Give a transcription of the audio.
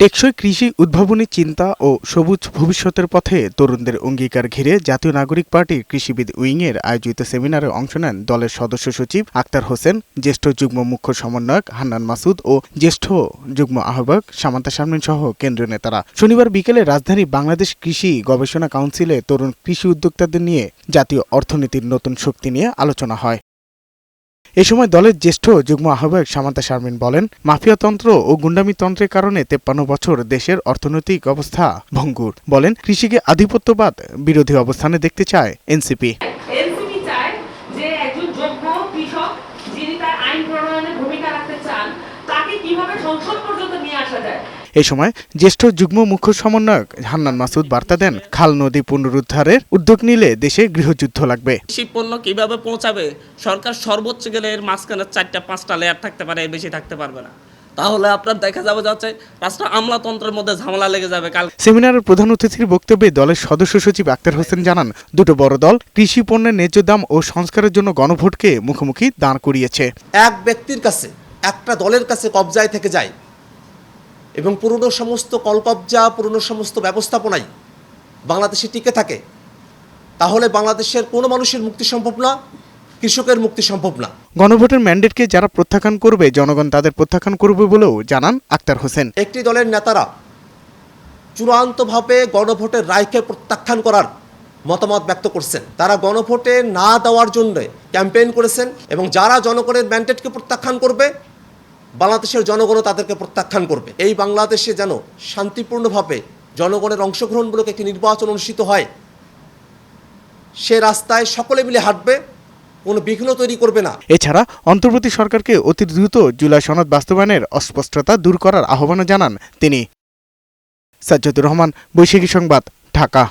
টেকসই কৃষি উদ্ভাবনী চিন্তা ও সবুজ ভবিষ্যতের পথে তরুণদের অঙ্গীকার ঘিরে জাতীয় নাগরিক পার্টির কৃষিবিদ উইংয়ের আয়োজিত সেমিনারে অংশ নেন দলের সদস্য সচিব আক্তার হোসেন, জ্যেষ্ঠ যুগ্ম মুখ্য সমন্বয়ক হান্নান মাসুদ ও জ্যেষ্ঠ যুগ্ম আহ্বায়ক সামান্তা শারমিন সহ কেন্দ্রীয় নেতারা। শনিবার বিকেলে রাজধানী বাংলাদেশ কৃষি গবেষণা কাউন্সিলে তরুণ কৃষি উদ্যোক্তাদের নিয়ে জাতীয় অর্থনীতির নতুন শক্তি নিয়ে আলোচনা হয়। এ সময় দলের জ্যেষ্ঠ যুগ্ম আহ্বায়ক সামান্তা শারমিন বলেন মাফিয়াতন্ত্র ও গুন্ডামিতন্ত্রের কারণে তেপ্পান্ন বছর দেশের অর্থনৈতিক অবস্থা ভঙ্গুর। বলেন, কৃষিকে আধিপত্যবাদ বিরোধী অবস্থানে দেখতে চায় এনসিপি। যিনি তার আইন ভূমিকা রাখতে চান, তাকে কীভাবে সংসদ পর্যন্ত নিয়ে এ সময় জ্যেষ্ঠ যুগ্ম মুখ্য সমন্বয়ক হান্নান মাসুদ বার্তা দেন খাল নদী পুনরুদ্ধারের উদ্যোগ নিলে দেশে গৃহযুদ্ধ লাগবে। কৃষি পণ্য কীভাবে পৌঁছাবে? সরকার সর্বোচ্চ গেলে এর মাঝখানে চারটা পাঁচটা লেয়ার থাকতে পারে এর বেশি থাকতে পারবে না। তাহলে আপনার দেখা যাবে যাচ্ছে রাষ্ট্র আমলাতন্ত্রের মধ্যে ঝামেলা লেগে যাবে। কাল সেমিনারের প্রধান অতিথির বক্তব্যে দলের সদস্য সচিব আক্তার হোসেন জানান দুটো বড় দল কৃষি পণ্যের ন্যায্য দাম ও সংস্কারের জন্য গণভোটকে মুখোমুখি দাঁড় করিয়েছে। এক ব্যক্তির কাছে একটা দলের কাছে কবজায় থেকে যায়। এবং পুরনো সমস্ত কলকবজা পুরনো সমস্ত ব্যবস্থাপনাই বাংলাদেশে টিকে থাকে। তাহলে বাংলাদেশের কোনো মানুষের মুক্তি সম্ভব না কৃষকের মুক্তি সম্ভব না। গণভোটের ম্যান্ডেটকে যারা প্রত্যাখ্যান করবে জনগণ তাদের প্রত্যাখ্যান করবে বলেও জানান আক্তার হোসেন। একটি দলের নেতারা চূড়ান্তভাবে গণভোটের রায়কে প্রত্যাখ্যান করার মতামত ব্যক্ত করছেন। তারা গণভোটে না দেওয়ার জন্য ক্যাম্পেইন করেছেন এবং যারা জনগণের ম্যান্ডেটকে প্রত্যাখ্যান করবে বাংলাদেশের জনগণও তাদেরকে প্রত্যাখ্যান করবে। এই বাংলাদেশে যেন শান্তিপূর্ণভাবে জনগণের অংশগ্রহণমূলক একটি নির্বাচন অনুষ্ঠিত হয়, সে রাস্তায় সকলে মিলে হাঁটবে, কোনো বিঘ্ন তৈরি করবে না। এছাড়া অন্তর্বর্তী সরকারকে অতি দ্রুত জুলাই সনদ বাস্তবায়নের অস্পষ্টতা দূর করার আহ্বানও জানান তিনি। সাজ্জাদুর রহমান, বৈশাখী সংবাদ, ঢাকা।